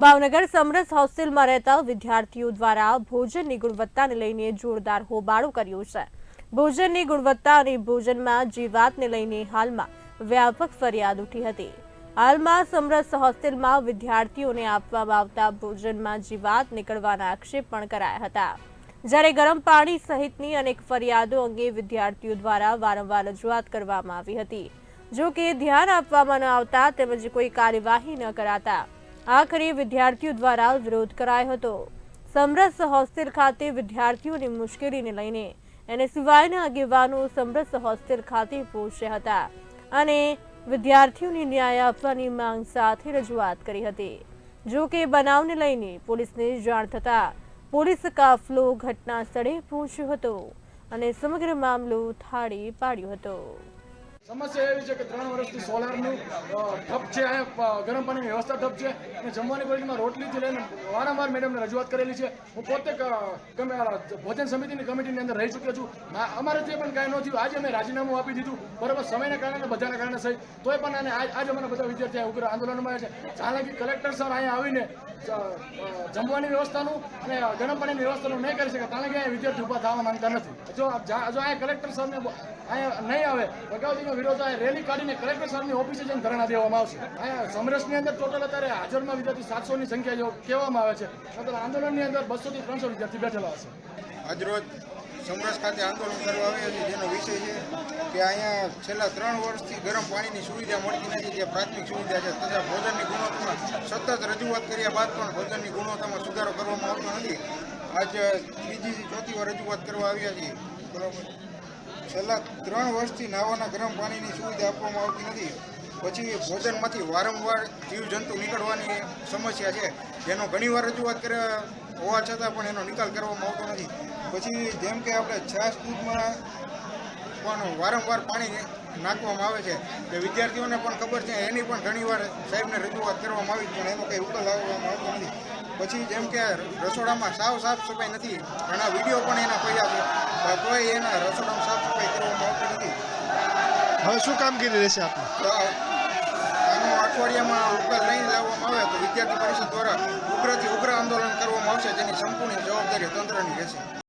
ભાવનગર સમરસ હોસ્ટેલમાં રહેતા વિદ્યાર્થીઓ દ્વારા ભોજનની ગુણવત્તાને લઈને જોરદાર હોબાળો કર્યો છે. ભોજનની ગુણવત્તા અને ભોજનમાં જીવાતને લઈને હાલમાં વ્યાપક ફરિયાદ ઉઠી હતી. હાલમાં સમરસ હોસ્ટેલમાં વિદ્યાર્થીઓને આપવામાં આવતા ભોજનમાં જીવાત નીકળવાના આક્ષેપ પણ કરાયા હતા. જ્યારે ગરમ પાણી સહિતની અનેક ફરિયાદો અંગે વિદ્યાર્થીઓ દ્વારા વારંવાર રજૂઆત કરવામાં આવી હતી. જો કે ધ્યાન આપવામાં ન આવતા તેમજ કોઈ કાર્યવાહી ન કરાતા આખરે વિદ્યાર્થીઓ દ્વારા વિરોધ કરાયો હતો. સમરસ હોસ્ટેલ ખાતે વિદ્યાર્થીઓની મુશ્કેલીને લઈને એને સિવાયના આગેવાનો સમરસ હોસ્ટેલ ખાતે પહોંચ્યા હતા અને વિદ્યાર્થીઓને ન્યાય આપવાની માંગ સાથે રજૂઆત કરી હતી. જો કે બનાવને લઈને પોલીસને જાણ થતાં પોલીસ કાફલો ઘટના સ્થળે પહોંચ્યો હતો અને સમગ્ર મામલો થાળી પાડ્યો હતો. સમસ્યા એવી છે કે ત્રણ વર્ષથી સોલારનું ઠપ છે અહીંયા ગરમ પાણીની વ્યવસ્થા ઠપ છે. અને જમવાની ક્વોલિટીમાં રોટલીથી લઈને વારંવાર મેડમને રજૂઆત કરેલી છે. હું પોતે ભોજન સમિતિની કમિટીની અંદર રહી ચૂક્યો છું. અમારે અમારાથી પણ કાંઈ ન થયું, આજે અમે રાજીનામું આપી દીધું. બરાબર, સમયના કારણે બધાના કારણે સહી. તોય પણ અને આજ અમારા બધા વિદ્યાર્થી ઉગ્ર આંદોલનમાં છે. હાલાકી કલેક્ટર સર અહીંયા આવીને જ- જમવાની વ્યવસ્થાનું અને ગરમ પાણીની વ્યવસ્થાનું નહીં કરી શકે, કારણ કે વિદ્યાર્થી ઊભા થવા માંગતા નથી. જો જો અહીંયા કલેક્ટર સરને અહીંયા નહીં આવે અગાઉથીનો વિરોધ આ રેલી કાઢીને કલેક્ટર સાહેબની ઓફિસે જઈને ધરણા દેવામાં આવશે. અહીંયા સમરસની અંદર ટોટલ અત્યારે હાજરમાં વિદ્યાર્થી સાતસોની સંખ્યા જો કહેવામાં આવે છે. અત્યારે આંદોલનની અંદર બસોથી ત્રણસો વિદ્યાર્થી બેઠેલા હશે. આજરોજ સમરસ ખાતે આંદોલન કરવા આવે છે જેનો વિષય છે કે અહીંયા છેલ્લા ત્રણ વર્ષથી ગરમ પાણીની સુવિધા મળતી નથી, જે પ્રાથમિક સુવિધા છે, તથા ભોજનની ગુણવત્તામાં સતત રજૂઆત કર્યા બાદ પણ ભોજનની ગુણવત્તામાં સુધારો કરવામાં આવતો નથી. આજ ત્રીજી ચોથી વાર રજૂઆત કરવા આવ્યા છીએ. બરાબર. છેલ્લા ત્રણ વર્ષથી નાવાના ગરમ પાણીની સુવિધા આપવામાં આવતી નથી. પછી ભોજનમાંથી વારંવાર જીવજંતુ નીકળવાની સમસ્યા છે. જેનો ઘણીવાર રજૂઆત કર્યા હોવા છતાં પણ એનો નિકાલ કરવામાં આવતો નથી. પછી જેમ કે આપણે છાશ દૂધમાં પણ વારંવાર પાણી નાખવામાં આવે છે. કે વિદ્યાર્થીઓને પણ ખબર છે એની પણ ઘણીવાર સાહેબને રજૂઆત કરવામાં આવી પણ એનો કંઈ ઉકેલ લાવવામાં આવતો નથી. પછી જેમ કે રસોડામાં સાવ સાફ સફાઈ નથી ઘણા વીડિયો પણ એના પડ્યા છે તોય એના રસોડામાં સાફ સફાઈ કરવામાં આવતી નથી. હવે શું કામગીરી રહેશે આપણે અઠવાડિયામાં ઉકેલ નહીં લાવવામાં આવે તો વિદ્યાર્થી પરિષદ દ્વારા ઉગ્રથી ઉગ્ર આંદોલન કરવામાં આવશે જેની સંપૂર્ણ જવાબદારી તંત્રની રહેશે.